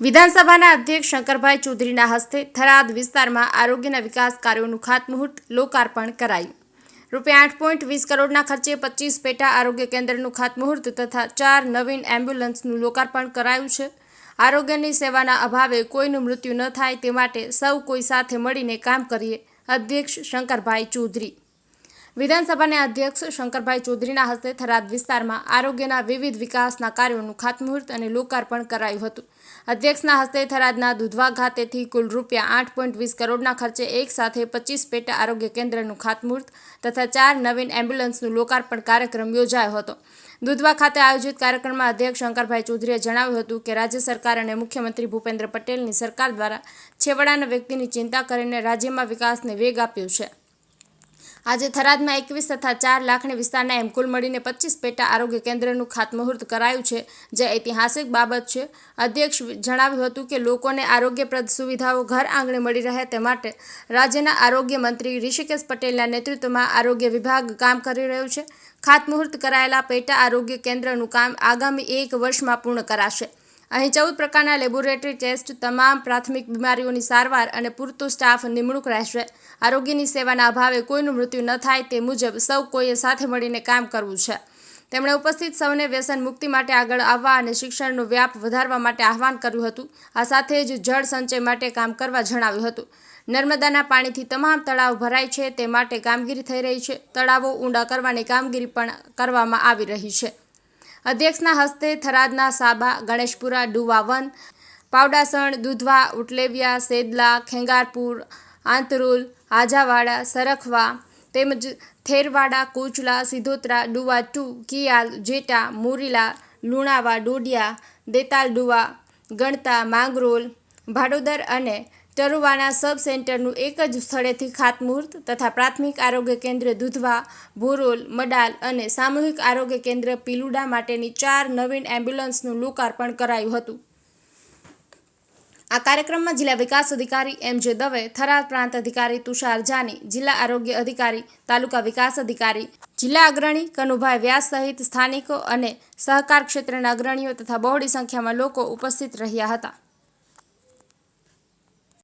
વિધાનસભાના અધ્યક્ષ શંકરભાઈ ચૌધરીના હસ્તે થરાદ વિસ્તારમાં આરોગ્યના વિકાસ કાર્યોનું ખાતમુહૂર્ત લોકાર્પણ કરાયું. રૂપિયા આઠ પોઈન્ટ વીસ કરોડના ખર્ચે પચીસ પેટા આરોગ્ય કેન્દ્રનું ખાતમુહૂર્ત તથા ચાર નવીન એમ્બ્યુલન્સનું લોકાર્પણ કરાયું છે. આરોગ્યની સેવાના અભાવે કોઈનું મૃત્યુ ન થાય તે માટે સૌ કોઈ સાથે મળીને કામ કરીએ, અધ્યક્ષ શંકરભાઈ ચૌધરી. વિધાનસભાના અધ્યક્ષ શંકરભાઈ ચૌધરીના હસ્તે થરાદ વિસ્તારમાં આરોગ્યના વિવિધ વિકાસના કાર્યોનું ખાતમુહૂર્ત અને લોકાર્પણ કરાયું હતું. અધ્યક્ષના હસ્તે થરાદના દુધવા ખાતેથી કુલ રૂપિયા આઠ પોઈન્ટ વીસ કરોડના ખર્ચે એક સાથે પચીસ પેટા આરોગ્ય કેન્દ્રનું ખાતમુહૂર્ત તથા ચાર નવીન એમ્બ્યુલન્સનું લોકાર્પણ કાર્યક્રમ યોજાયો હતો. દુધવા ખાતે આયોજિત કાર્યક્રમમાં અધ્યક્ષ શંકરભાઈ ચૌધરીએ જણાવ્યું હતું કે રાજ્ય સરકાર અને મુખ્યમંત્રી ભૂપેન્દ્ર પટેલની સરકાર દ્વારા છેવાડાના વ્યક્તિની ચિંતા કરીને રાજ્યમાં વિકાસને વેગ આપ્યો છે. આજે થરાદમાં એકવીસ તથા ચાર લાખની વિસ્તારના એમ કુલ મળીને પચીસ પેટા આરોગ્ય કેન્દ્રનું ખાતમુહૂર્ત કરાયું છે, જે ઐતિહાસિક બાબત છે. અધ્યક્ષ જણાવ્યું હતું કે લોકોને આરોગ્યપ્રદ સુવિધાઓ ઘર આંગણે મળી રહે તે માટે રાજ્યના આરોગ્ય મંત્રી ઋષિકેશ પટેલના નેતૃત્વમાં આરોગ્ય વિભાગ કામ કરી રહ્યું છે. ખાતમુહૂર્ત કરાયેલા પેટા આરોગ્ય કેન્દ્રનું કામ આગામી એક વર્ષમાં પૂર્ણ કરાશે. અહીં ચૌદ પ્રકારના લેબોરેટરી ટેસ્ટ, તમામ પ્રાથમિક બીમારીઓની સારવાર અને પૂરતો સ્ટાફ નિમણૂક રહેશે. આરોગ્યની સેવાના અભાવે કોઈનું મૃત્યુ ન થાય તે મુજબ સૌ કોઈએ સાથે મળીને કામ કરવું છે. તેમણે ઉપસ્થિત સૌને વ્યસન મુક્તિ માટે આગળ આવવા અને શિક્ષણનો વ્યાપ વધારવા માટે આહવાન કર્યું હતું. આ સાથે જ જળ સંચય માટે કામ કરવા જણાવ્યું હતું. નર્મદાના પાણીથી તમામ તળાવ ભરાય છે તે માટે કામગીરી થઈ રહી છે. તળાવો ઊંડા કરવાની કામગીરી પણ કરવામાં આવી રહી છે. અધ્યક્ષના હસ્તે થરાદના સાબા ગણેશપુરા ડુવા વન પાવડાસણ, દુધવા, ઉટલેવિયા, સેદલા, ખેંગારપુર, આંતરુલ, આજાવાડા, સરખવા તેમજ થેરવાડા, કોચલા, સિધોત્રા ડુવા ટુ કિયાલ, જેટા, મોરીલા, લુણાવા, ડોડિયા, દેતાલ ડુવા, ગણતા, માંગરોલ, ભાડોદર અને ટરુવાના સબ સેન્ટરનું એક જ સ્થળેથી ખાતમુહૂર્ત તથા પ્રાથમિક આરોગ્ય કેન્દ્ર દુધવા, ભોરોલ, મડાલ અને સામૂહિક આરોગ્ય કેન્દ્ર પીલુડા માટેની ચાર નવીન એમ્બ્યુલન્સનું લોકાર્પણ કરાયું હતું. આ કાર્યક્રમમાં જિલ્લા વિકાસ અધિકારી એમ જે દવે, થરાદ પ્રાંત અધિકારી તુષાર જાની, જિલ્લા આરોગ્ય અધિકારી, તાલુકા વિકાસ અધિકારી, જિલ્લા અગ્રણી કનુભાઈ વ્યાસ સહિત સ્થાનિકો અને સહકાર ક્ષેત્રના અગ્રણીઓ તથા બહોળી સંખ્યામાં લોકો ઉપસ્થિત રહ્યા હતા.